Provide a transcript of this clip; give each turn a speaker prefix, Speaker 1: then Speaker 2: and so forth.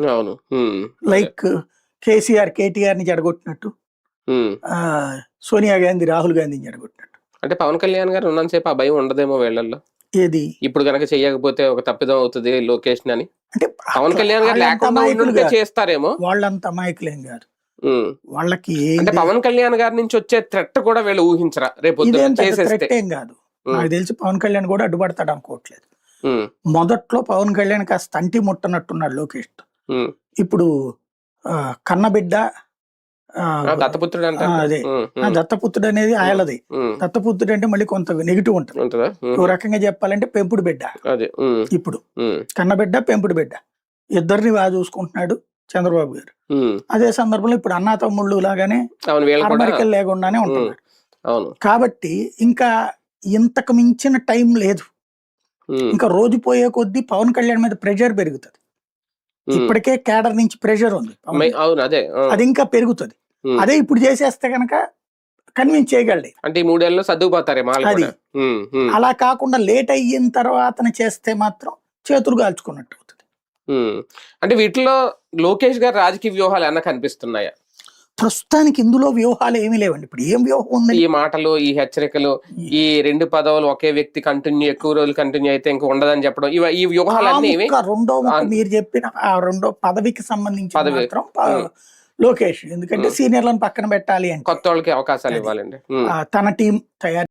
Speaker 1: అవును.
Speaker 2: లైక్ కేసీఆర్ కేటీఆర్ని జడగొట్టినట్టు సోనియా గాంధీ రాహుల్ గాంధీని జడగొట్టినట్టు
Speaker 1: అంటే పవన్ కళ్యాణ్ గారు ఉన్నంతసేపు ఆ భయం ఉండదేమో వీళ్ళల్లో
Speaker 2: ఏది?
Speaker 1: ఇప్పుడు గనక చెయ్యకపోతే ఒక తప్పిదం అవుతుంది లొకేషన్ అని.
Speaker 2: అంటే
Speaker 1: పవన్ కళ్యాణ్ గారు లేకుండా. చేస్తారేమో?
Speaker 2: వాళ్ళంత అమాయకులేం
Speaker 1: ఉమ్.
Speaker 2: వాళ్ళకి
Speaker 1: అంటే పవన్ కళ్యాణ్ గారి నుంచి వచ్చే థ్రెట్ కూడా వీళ్ళు ఊహించరా? రేపు
Speaker 2: ఏం కాదు. నాకు తెలిసి పవన్ కళ్యాణ్ కూడా అడ్డుపడతాడు అనుకోవట్లేదు. మొదట్లో పవన్ కళ్యాణ్ కాస్త అంటి ముట్టనట్టున్నాడు లోకేష్. ఇప్పుడు కన్నబిడ్డ
Speaker 1: దత్తపుత్రుడు
Speaker 2: అదే. దత్తపుత్రుడు అనేది ఆయలది దత్తపుత్రుడు అంటే మళ్ళీ కొంత నెగిటివ్ ఉంటుంది. ఓ రకంగా చెప్పాలంటే పెంపుడు బిడ్డ. ఇప్పుడు కన్నబిడ్డ పెంపుడు బిడ్డ. ఇద్దరిని బాగా చూసుకుంటున్నాడు చంద్రబాబు గారు. అదే సందర్భంలో ఇప్పుడు అన్నా తమ్ముళ్ళు లాగానే అరమరికలు లేకుండానే ఉంటున్నారు.
Speaker 1: అవును.
Speaker 2: కాబట్టి ఇంకా ఇంతకు మించిన టైం లేదు. ఇంకా రోజు పోయే కొద్దీ పవన్ కళ్యాణ్ మీద ప్రెషర్ పెరుగుతుంది. ఇప్పటికే కేడర్ నుంచి ప్రెషర్ ఉంది.
Speaker 1: అవును అదే
Speaker 2: అది ఇంకా పెరుగుతుంది. అదే ఇప్పుడు చేసేస్తే గనక కన్విన్స్ చేయగలడు
Speaker 1: అంటే ఈ మూడేళ్ళు సర్దుకుపోతారేమో వాళ్ళు
Speaker 2: అది. అలా కాకుండా లేట్ అయిన తర్వాత చేస్తే మాత్రం చేతులు కాల్చుకున్నట్టు అవుతుంది.
Speaker 1: అంటే వీటిలో లోకేష్ గారు రాజకీయ వ్యూహాలు ఏమన్నా కనిపిస్తున్నాయా
Speaker 2: ప్రస్తుతానికి ఇందులో వ్యూహాలు ఏమీ లేవండి ఇప్పుడు ఏం వ్యూహం ఉంది
Speaker 1: ఈ మాటలు ఈ హెచ్చరికలు ఈ రెండు పదవులు ఒకే వ్యక్తి కంటిన్యూ ఎక్కువ రోజులు కంటిన్యూ అయితే ఇంకా ఉండదని చెప్పడం ఇవ ఈ వ్యూహాలన్నీ
Speaker 2: రెండో మీరు చెప్పిన ఆ రెండో పదవికి సంబంధించి. మాత్రం. లోకేష్ ఎందుకంటే. సీనియర్లను పక్కన పెట్టాలి అంటే
Speaker 1: కొత్త వాళ్ళకి అవకాశాలు. ఇవ్వాలండి
Speaker 2: తన టీం తయారు